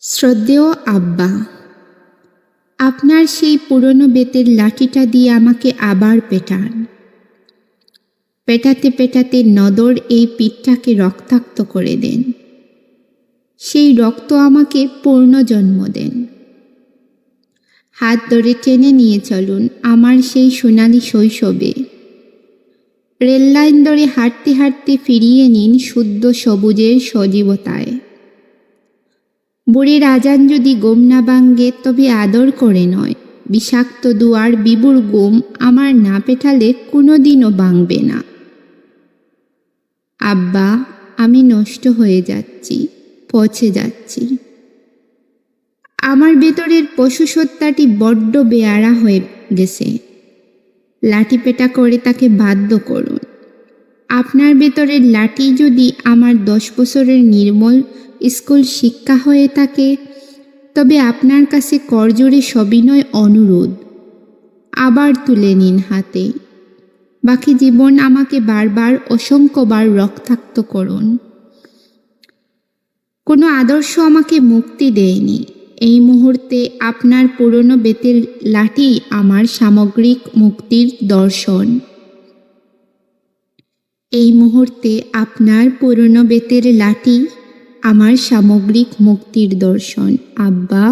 শ্রদ্ধেয় আব্বা, আপনার সেই পুরনো বেতের লাঠিটা দিয়ে আমাকে আবার পেটান। পেটাতে পেটাতে নদর এই পিঠটাকে রক্তাক্ত করে দেন। সেই রক্ত আমাকে পূর্ণ জন্ম দেন। হাত ধরে টেনে নিয়ে চলুন আমার সেই সোনালি শৈশবে। রেললাইন ধরে হাঁটতে হাঁটতে ফিরিয়ে নিন শুদ্ধ সবুজের সজীবতায়। বুড়ির আজান যদি গোম না ভাঙ্গে তবে আদর করে নয়। বিষাক্ত দুয়ার বিবুর গোম আমার না পেঠালে কোনো দিনও ভাঙবে না। আব্বা, আমি নষ্ট হয়ে যাচ্ছি, পচে যাচ্ছি। আমার ভেতরের পশু সত্তাটি বড্ড বেয়ারা হয়ে গেছে। লাঠি পেটা করে তাকে বাধ্য করুন। আপনার ভেতরের লাঠি যদি আমার দশ বছরের নির্মল স্কুল শিক্ষা হয়ে থাকে, তবে আপনার কাছে করজোরে সবিনয় অনুরোধ। আবার তুলে নিন হাতে। বাকি জীবন আমাকে বারবার, অসংখ্যবার রক্তাক্ত করুন। কোনো আদর্শ আমাকে মুক্তি দেয়নি। এই মুহূর্তে আপনার পুরনো বেতের লাঠি আমার সামগ্রিক মুক্তির দর্শন। এই মুহূর্তে আপনার পুরনো বেতের লাঠি আমার সামগ্রিক মুক্তির দর্শন। আব্বা